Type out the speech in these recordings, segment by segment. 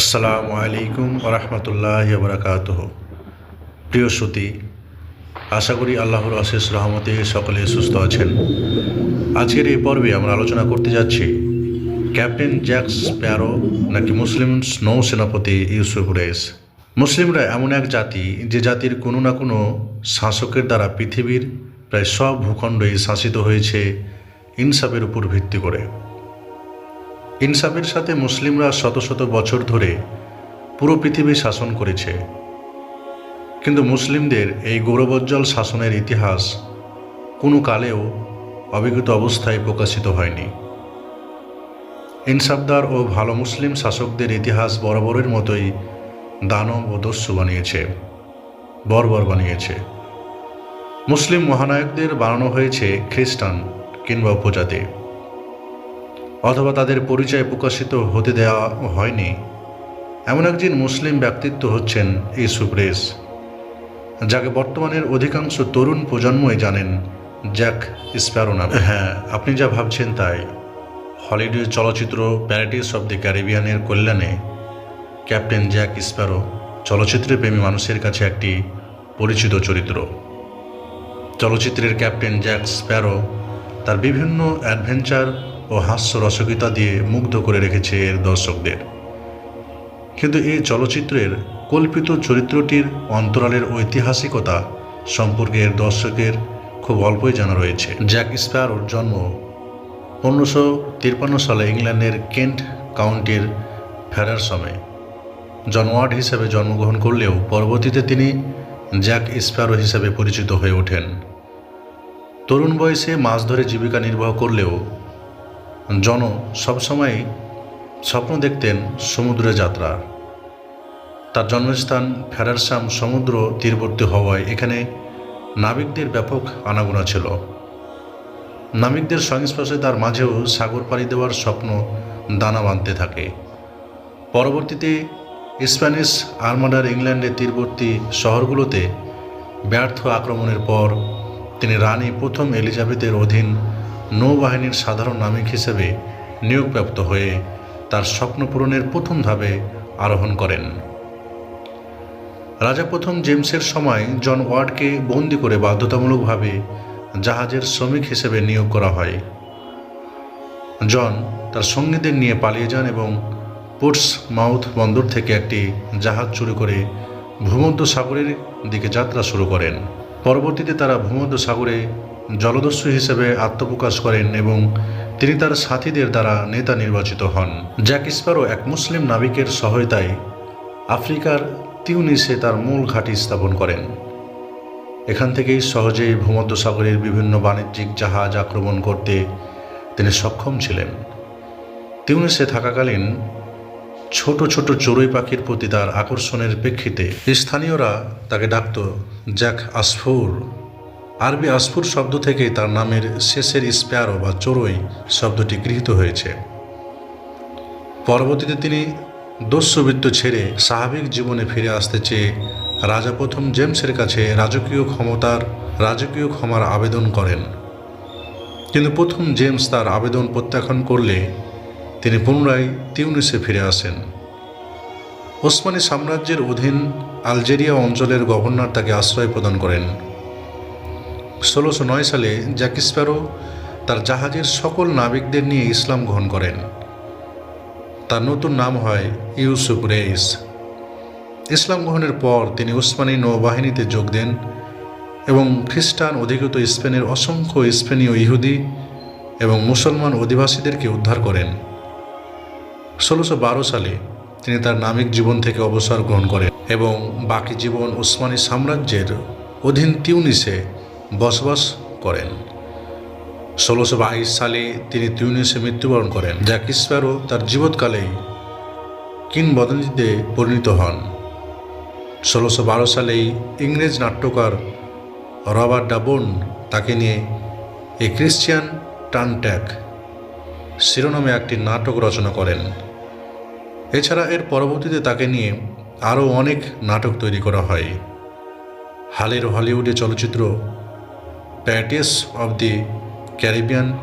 আসসালামু আলাইকুম রহমতুল্লাহ বরকাত প্রিয় শ্রুতি, আশা করি আল্লাহর অশেষ রহমতে সকলে সুস্থ আছেন। আজকের এই পর্বে আমরা আলোচনা করতে যাচ্ছি ক্যাপ্টেন জ্যাক্স প্যারো নাকি মুসলিম নৌ সেনাপতি ইউসুফ রেস। মুসলিমরা এমন এক জাতি যে জাতির কোনো না কোনো শাসকের দ্বারা পৃথিবীর প্রায় সব ভূখণ্ডই শাসিত হয়েছে ইনসাফের উপর ভিত্তি করে। ইনসাফের সাথে মুসলিমরা শত শত বছর ধরে পুরো পৃথিবী শাসন করেছে। কিন্তু মুসলিমদের এই গৌরবোজ্জ্বল শাসনের ইতিহাস কোনো কালেও অবিগত অবস্থায় প্রকাশিত হয়নি। ইনসাফদার ও ভালো মুসলিম শাসকদের ইতিহাস বরাবরের মতোই দানব ও দস্যু বানিয়েছে, বর্বর বানিয়েছে। মুসলিম মহানায়কদের বানানো হয়েছে খ্রিস্টান কিংবা উপজাতি। অথবা তাদের পরিচয় প্রকাশিত হতে দেওয়া হয়নি। এমন একজন মুসলিম ব্যক্তিত্ব হচ্ছেন ইউসুফ রেস, যাকে বর্তমানের অধিকাংশ তরুণ প্রজন্মই জানেন জ্যাক স্প্যারো নামে। হ্যাঁ আপনি যা ভাবছেন তাই। হলিউডের চলচ্চিত্র প্যারাডিস অব দি ক্যারিবিয়ানের কল্যাণে ক্যাপ্টেন জ্যাক স্প্যারো চলচ্চিত্রে প্রেমী মানুষের কাছে একটি পরিচিত চরিত্র। চলচ্চিত্রের ক্যাপ্টেন জ্যাক স্প্যারো তার বিভিন্ন অ্যাডভেঞ্চার ও হাস্য রসকিতা দিয়ে মুগ্ধ করে রেখেছে এর দর্শকদের। কিন্তু এই চলচ্চিত্রের কল্পিত চরিত্রটির অন্তরালের ঐতিহাসিকতা সম্পর্কে এর দর্শকের খুব অল্পই জানা রয়েছে। জ্যাক স্প্যারোর জন্ম পনেরোশো তিপ্পান্ন সালে ইংল্যান্ডের কেন্ট কাউন্টির ফেরারসমে জন ওয়ার্ড হিসেবে জন্মগ্রহণ করলেও পরবর্তীতে তিনি জ্যাক স্প্যারো হিসেবে পরিচিত হয়ে ওঠেন। তরুণ বয়সে মাছ ধরে জীবিকা নির্বাহ করলেও জন সবসময় স্বপ্ন দেখতেন সমুদ্রে যাত্রা। তার জন্মস্থান ফেরারসাম সমুদ্র তীরবর্তী হওয়ায় এখানে নাবিকদের ব্যাপক আনাগোনা ছিল। নাবিকদের সংস্পর্শে তার মাঝেও সাগর পাড়ি দেওয়ার স্বপ্ন দানা বাঁধতে থাকে। পরবর্তীতে স্প্যানিশ আর্মাডার ইংল্যান্ডের তীরবর্তী শহরগুলোতে ব্যর্থ আক্রমণের পর তিনি রানী প্রথম এলিজাবেথের অধীন নৌবাহিনীর সাধারণ নামিক হিসেবে নিয়োগপ্রাপ্ত হয়ে তার স্বপ্ন পূরণের প্রথম ধাপে আরোহণ করেন। রাজা প্রথম জেমসের সময় জন ওয়ার্ডকে বন্দি করে বাধ্যতামূলকভাবে জাহাজের শ্রমিক হিসেবে নিয়োগ করা হয়। জন তার সঙ্গীদের নিয়ে পালিয়ে যান এবং পোর্টস মাউথ বন্দর থেকে একটি জাহাজ চুরি করে ভূমধ্য সাগরের দিকে যাত্রা শুরু করেন। পরবর্তীতে তারা ভূমধ্য সাগরে জলদস্যু হিসেবে আত্মপ্রকাশ করেন এবং তিনি তার সাথীদের দ্বারা নেতা নির্বাচিত হন। জ্যাক স্পারো এক মুসলিম নাবিকের সহায়তায় আফ্রিকার তিউনিসে তার মূল ঘাঁটি স্থাপন করেন। এখান থেকেই সহজেই ভূমধ্যসাগরের বিভিন্ন বাণিজ্যিক জাহাজ আক্রমণ করতে তিনি সক্ষম ছিলেন। তিউনিসে থাকাকালীন ছোট ছোট চড়ুই পাখির প্রতি তার আকর্ষণের প্রেক্ষিতে স্থানীয়রা তাকে ডাকত জ্যাক আসফুর আরবি আসফুর শব্দ থেকেই তার নামের শেষের স্প্যারো বা চড়ুই শব্দটি গৃহীত হয়েছে। পরবর্তীতে তিনি দস্যুবৃত্ত ছেড়ে স্বাভাবিক জীবনে ফিরে আসতে চেয়ে রাজা প্রথম জেমসের কাছে রাজকীয় ক্ষমতার, রাজকীয় ক্ষমার আবেদন করেন। কিন্তু প্রথম জেমস তার আবেদন প্রত্যাখ্যান করলে তিনি পুনরায় তিউনিসে ফিরে আসেন। ওসমানী সাম্রাজ্যের অধীন আলজেরিয়া অঞ্চলের গভর্নর তাকে আশ্রয় প্রদান করেন। ষোলোশো নয় সালে জ্যাকিস্প্যারো তার জাহাজের সকল নাবিকদের নিয়ে ইসলাম গ্রহণ করেন। তার নতুন নাম হয় ইউসুফ রেইস। ইসলাম গ্রহণের পর তিনি উসমানী নৌবাহিনীতে যোগ দেন এবং খ্রিস্টান অধিকৃত স্পেনের অসংখ্য স্পেনীয় ইহুদি এবং মুসলমান অধিবাসীদেরকে উদ্ধার করেন। ষোলোশো সালে তিনি তার নামিক জীবন থেকে অবসর গ্রহণ করেন এবং বাকি জীবন উসমানী সাম্রাজ্যের অধীন তিউনিসে বসবাস করেন। ষোলোশো বাইশ সালে তিনি তিউনিসে মৃত্যুবরণ করেন। যা কিসপ্যারো তার জীবৎকালেই কিংবদন্তিতে পরিণত হন। ষোলোশো বারো সালেই ইংরেজ নাট্যকার রবার্ট ডাবন তাকে নিয়ে এ ক্রিশ্চিয়ান টানট্যাক শিরোনামে একটি নাটক রচনা করেন। এছাড়া এর পরবর্তীতে তাকে নিয়ে আরও অনেক নাটক তৈরি করা হয়। হালের হলিউডে চলচ্চিত্র প্যাটিস অব দি ক্যারিবিয়ান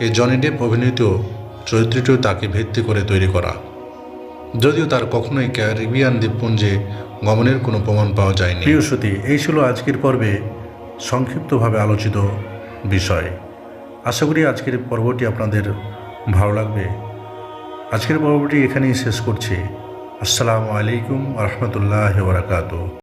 এ জনি ডেপ অভিনীত চরিত্রটিও তাকে ভিত্তি করে তৈরি করা। যদিও তার কখনোই ক্যারিবিয়ান দ্বীপপুঞ্জে গমনের কোনো প্রমাণ পাওয়া যায়নি। প্রিয় শ্রুতি, এই ছিল আজকের পর্বে সংক্ষিপ্তভাবে আলোচিত বিষয়। আশা করি আজকের পর্বটি আপনাদের ভালো লাগবে। আজকের পর্বটি এখানেই শেষ করছি। আসসালামু আলাইকুম রহমতুল্লাহ বারাকাতু